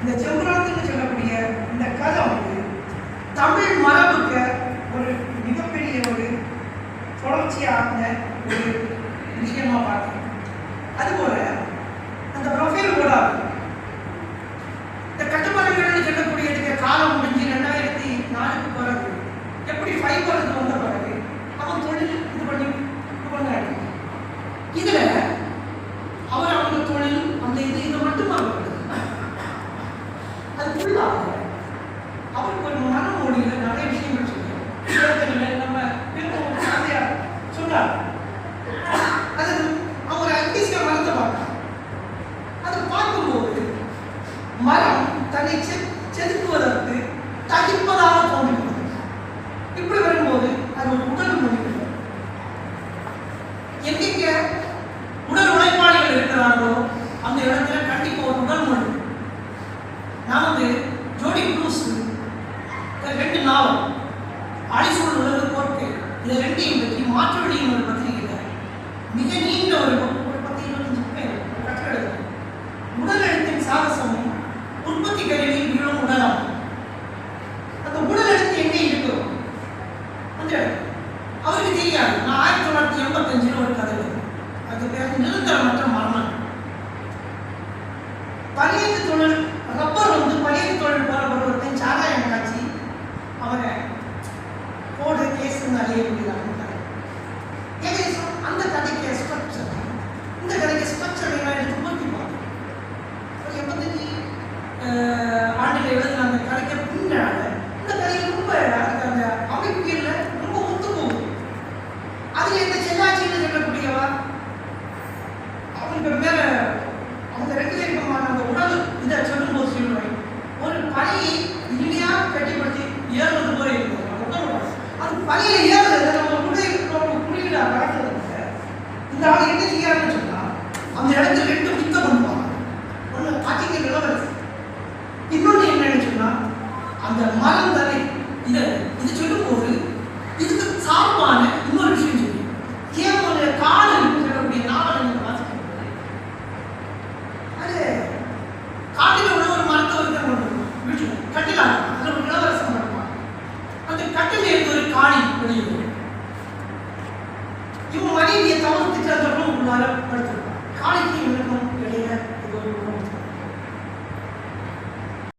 இந்த செம்புராத்துன்னு சொல்லக்கூடிய இந்த கதை வந்து தமிழ் மரபுக்கு ஒரு மிகப்பெரிய ஒரு தொடர்ச்சியான ஒரு விஷயமா பார்க்கிறேன் அதுபோல அந்த ப்ரொஃபைல் கூட அதுக்குள்ளாக அவருக்கு ஒரு மனமொழியில நிறைய விஷயங்கள் சொல்லுவார் நம்ம விருப்பம் சொன்னார் அது அவங்க அத்திசிய மரத்தை பார்க்கலாம் அதை பார்க்கும்போது மரம் தன்னை செ- செதுக்குவதற்கு தகிப்பதாக தோன்றுகிறது இப்படி வரும்போது அது ஒரு உடல் மொழி. எங்கெங்க உடல் உழைப்பாளிகள் இருக்கிறார்களோ அந்த இடத்துல கண்டிப்பா ஒரு உடல் மொழி நான் வந்து ஜோடி ப்ளூஸ் ரெண்டு நாவல் அழிசூழல் உலக கோர்ட்டு இது ரெண்டையும் பற்றி மாற்று வழியும் ஒரு பத்திரிகையில் மிக நீண்ட ஒரு ஒரு பத்து இருபத்தஞ்சு பேர் கற்று உடல் எழுத்தின் சாகசமும் உற்பத்தி கருவியில் விழும் உடலம். அந்த உடல் எழுத்து எங்கே இருக்கும் அந்த இடம். அவருக்கு தெரியாது. நான் ஆயிரத்தி தொள்ளாயிரத்தி எண்பத்தஞ்சில் ஒரு கதை அது பேர் நிரந்தரமற்ற மரணம் பனி இனிமையாக கட்டிப்படுத்தி ஏறுவது போல இருக்கும். அது பணியில ஏறுறது நம்ம குடி குடியில நடக்கிறது இந்த ஆள் என்ன செய்யாருன்னு சொன்னா அந்த இடத்துல ரெண்டு யுத்தம் பண்ணுவாங்க. ஒன்று ஆட்சிக்கு நிலவரசு இன்னொன்று என்னன்னு சொன்னா அந்த மரம் தானே இதை இது சொல்லும்போது இதுக்கு சார்பான காணி வெளியிடும் இவன் மனைவியை தவிர்த்துட்டு அந்த ரூம் உள்ளார படுத்திருப்பான். காணிக்கு